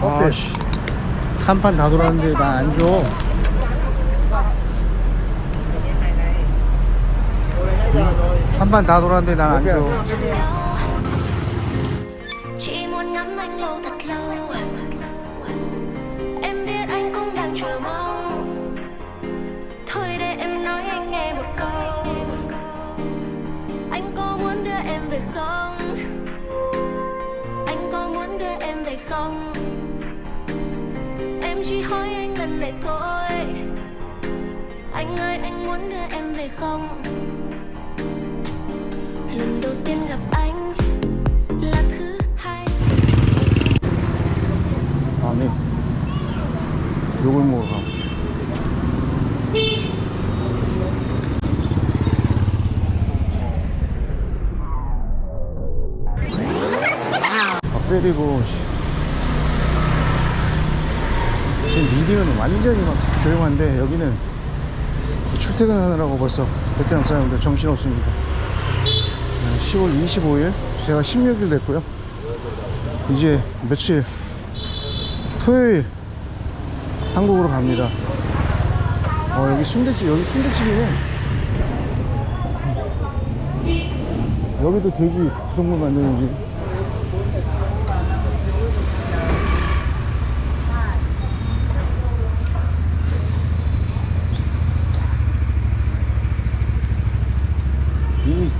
어때? 아씨 한판 다 돌았는데 나 안 줘. 한판 다 돌았는데 난 안 줘. Muốn đưa em về không? Lần đầu tiên gặp anh là thứ hai 요걸 먹으러 가. 아, 때리고 씨. 지금 미딩은 완전히 막 조용한데 여기는 출퇴근하느라고 벌써 베트남 사람들 정신없습니다 10월 25일 제가 16일 됐고요 이제 며칠 토요일 한국으로 갑니다. 어, 여기 순대집, 여기 순대집이네. 여기도 돼지 부속물 만드는 집. 이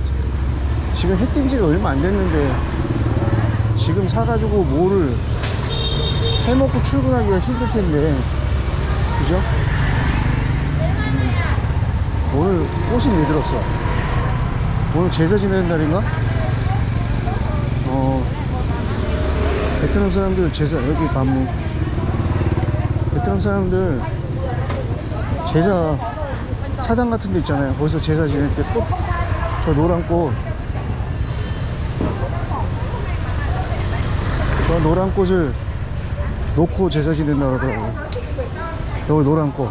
지금 해 뜬 지가 얼마 안 됐는데 지금 사가지고 뭐를 해먹고 출근하기가 힘들 텐데 그죠? 음, 오늘 꽃이 왜 들었어? 오늘 제사 지내는 날인가? 어 베트남 사람들 제사 여기 밤무 베트남 사람들 제사 사당 같은 데 있잖아요 거기서 제사 지낼 때 꽃 저 노란 꽃 저 노란 꽃을 놓고 제사 지낸다 그러더라고요. 여기 노란 꽃.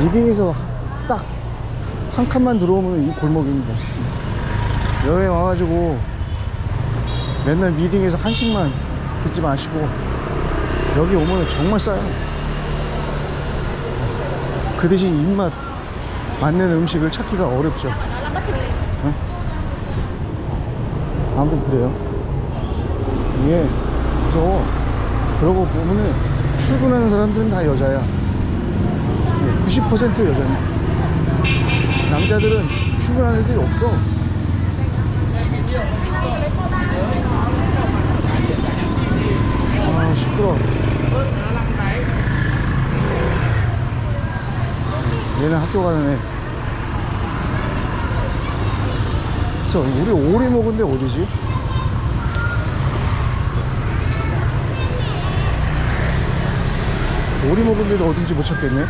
리딩에서 딱 한 칸만 들어오면 이 골목입니다. 여행 와가지고 맨날 미딩에서 한식만 듣지 마시고 여기 오면 정말 싸요. 그 대신 입맛 맞는 음식을 찾기가 어렵죠. 응? 아무튼 그래요. 이게 무서워. 그러고 보면은 출근하는 사람들은 다 여자야. 90% 여자야. 남자들은 출근하는 애들이 없어. 아, 시끄러. 얘는 학교 가는 애. 저 우리 오리 먹은 데 어디지? 오리 먹은 데도 어딘지 못 찾겠네.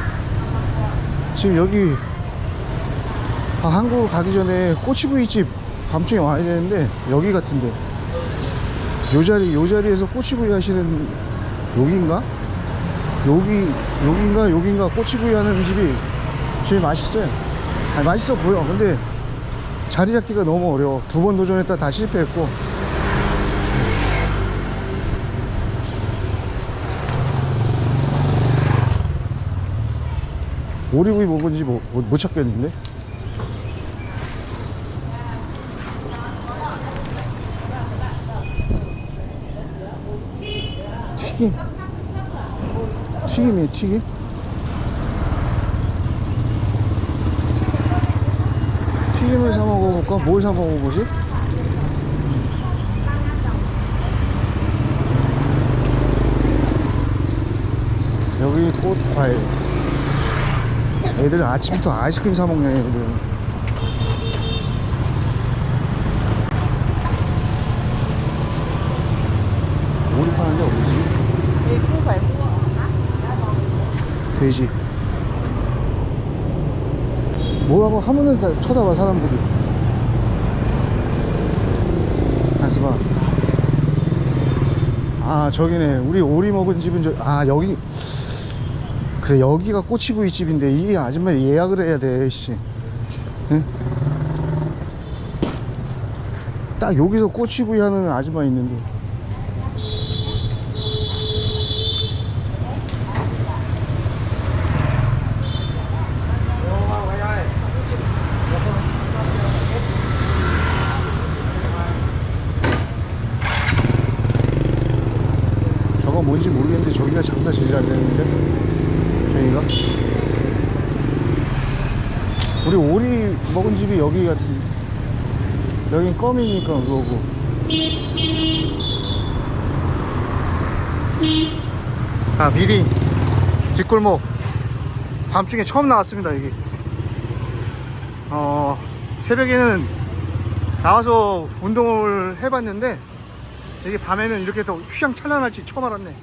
지금 여기 아, 한국으로 가기 전에 꼬치구이집 밤중에 와야 되는데 여기 같은데 요 자리 요 자리에서 꼬치구이 하시는 여기인가? 여기 여긴가 여긴가 꼬치구이 하는 집이 제일 맛있어요. 아니, 맛있어 보여. 근데 자리 잡기가 너무 어려워. 두 번 도전했다 다 실패했고. 오리구이 먹은지 못, 못, 못 찾겠는데? 튀김. 튀김이에요, 튀김? 튀김을 사 먹어볼까? 뭘 사 먹어보지? 여기 꽃 과일. 애들 아침부터 아이스크림 사 먹네, 애들. 오리 파는 데 어디지? 돼지. 뭐라고 하면은 다 쳐다봐 사람들이. 한스봐. 아 저기네. 우리 오리 먹은 집은 저 아 여기. 그래 여기가 꼬치구이 집인데 이 아줌마 예약을 해야 돼 씨. 응? 딱 여기서 꼬치구이 하는 아줌마 있는데 저거 뭔지 제일 잘 되는데? 저희가? 우리 오리 먹은 집이 여기 같은데 여긴 껌이니까 그거고. 아 미리 뒷골목 밤중에 처음 나왔습니다 여기. 어 새벽에는 나와서 운동을 해봤는데 이게 밤에는 이렇게 더 휘황찬란할지 처음 알았네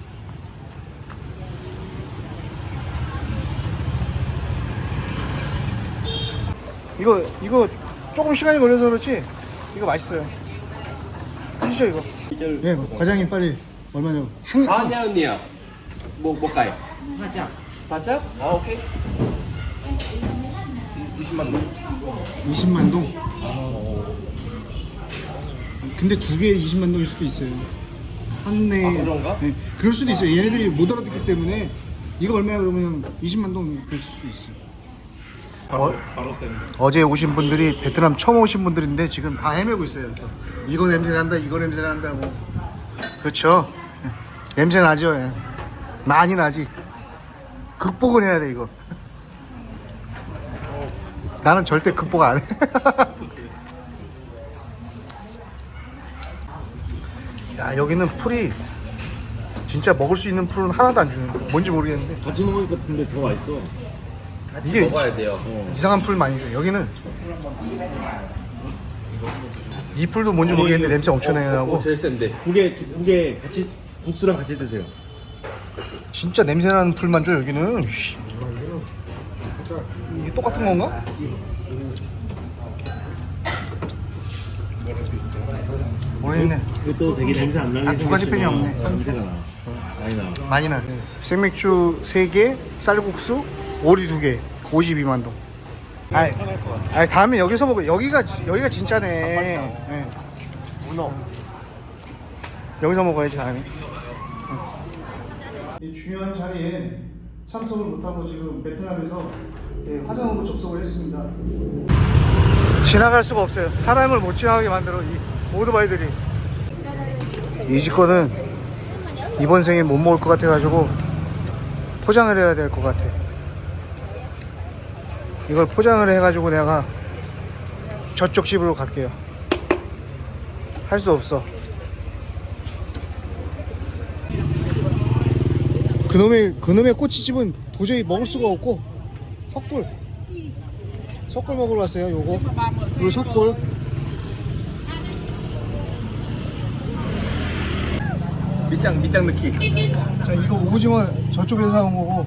이거 이거 조금 시간이 걸려서 그렇지 이거 맛있어요 드시죠 이거 네 과장님 빨리 얼마냐 한 nhiêu nhỉ? Một một cày. 300. 300? 아, 오케이. 20만 원. 20만 동 근데 두 개에 20만 동일 수도 있어요 한내 아, 그런가? 네, 그럴 수도 있어요 얘네들이 못 알아듣기 때문에 이거 얼마야 그러면 20만 동될 수도 있어요 어, 어제 오신 분들이 베트남 처음 오신 분들인데 지금 다 헤매고 있어요. 이거 냄새 난다, 이거 냄새 난다, 뭐. 그렇죠. 냄새 나죠. 예. 많이 나지. 극복을 해야 돼 이거. 나는 절대 극복 안 해. 야 여기는 풀이 진짜 먹을 수 있는 풀은 하나도 안 주는. 뭔지 모르겠는데 같이 먹으니까 근데 더 맛있어. 이게 먹어야 돼요. 이상한 풀 많이 줘. 여기는 이 풀도 뭔지 모르겠는데 냄새 엄청 나게 나고 제일 센데. 국에 국에 같이 국수랑 같이 드세요. 진짜 냄새 나는 풀만 줘 여기는. 씨. 이게 똑같은 건가? 모르겠네. 이것도 되게 냄새 안 나게 아, 두 가지 생겼지만 팬이 없네. 냄새가 나. 많이 나. 많이 나. 생맥주 3개, 쌀국수, 오리 2개, 52만 동. 아이, 아이 다음에 여기서 먹어. 여기가 여기가 진짜네. 네. 문어. 여기서 먹어야지 다음에. 이 중요한 자리에 참석을 못하고 지금 베트남에서 예, 화상으로 접속을 했습니다. 지나갈 수가 없어요. 사람을 못 지나가게 만들어 이 오토바이들이. 이 직권은 이번 생에 못 먹을 것 같아가지고 포장을 해야 될 것 같아. 이걸 포장을 해가지고 내가 저쪽 집으로 갈게요. 할 수 없어. 그놈의 그놈의 꼬치집은 도저히 먹을 수가 없고 석굴 석굴 먹으러 왔어요 요거 그리고 석굴 밑장 밑장 넣기. 자 이거 오징어 저쪽에서 사온 거고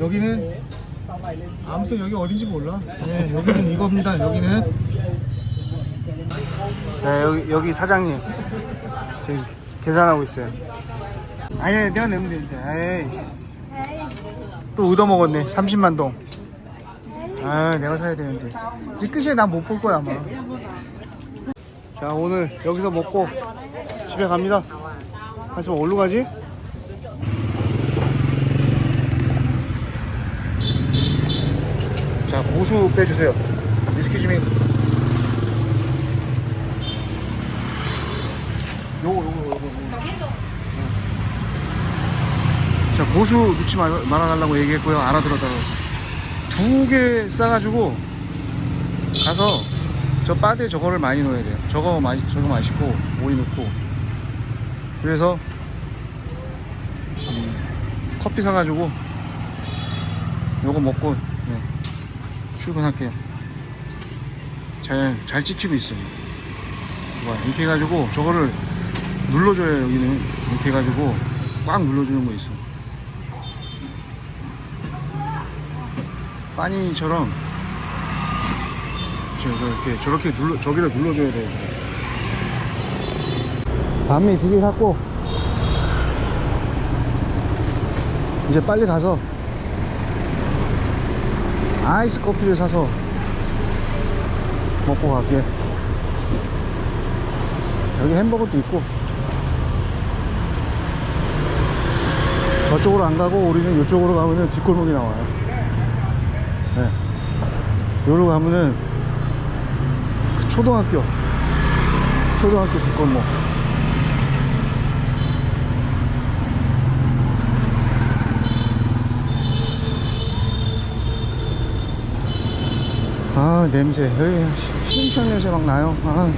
여기는 아무튼 여기 어딘지 몰라. 네 여기는 이겁니다. 여기는. 자 여기, 여기 사장님. 지금 계산하고 있어요. 아니 내가 내면 되는데. 에이. 또 얻어먹었네. 30만 동 아 내가 사야 되는데. 이제 끝이야. 난못 볼 거야 아마. 자 오늘 여기서 먹고 집에 갑니다. 하지만 어디로 가지? 자 고수 빼주세요. 해. 요거 요거 요거 자 고수 넣지 말, 말아달라고 얘기했고요. 알아들었다고. 두 개 싸가지고 가서 저 바에 저거를 많이 넣어야 돼요. 저거 많이 저거 맛있고 오이 넣고. 그래서 음, 커피 사가지고 요거 먹고 네, 출근할게요. 잘, 잘 찍히고 있어요. 봐, 이렇게 해가지고 저거를 눌러줘요 여기는. 이렇게 해가지고 꽉 눌러주는 거 있어 빠니처럼 저렇게 저렇게 눌러 저기다 눌러줘야 돼요. 밤미 두 개 샀고 이제 빨리 가서 아이스 커피를 사서 먹고 갈게. 여기 햄버거도 있고. 저쪽으로 안 가고 우리는 이쪽으로 가면은 뒷골목이 나와요. 네. 여기로 가면은 그 초등학교 초등학교 뒷골목 아 냄새. 여기 신입생 냄새 막 나요. 아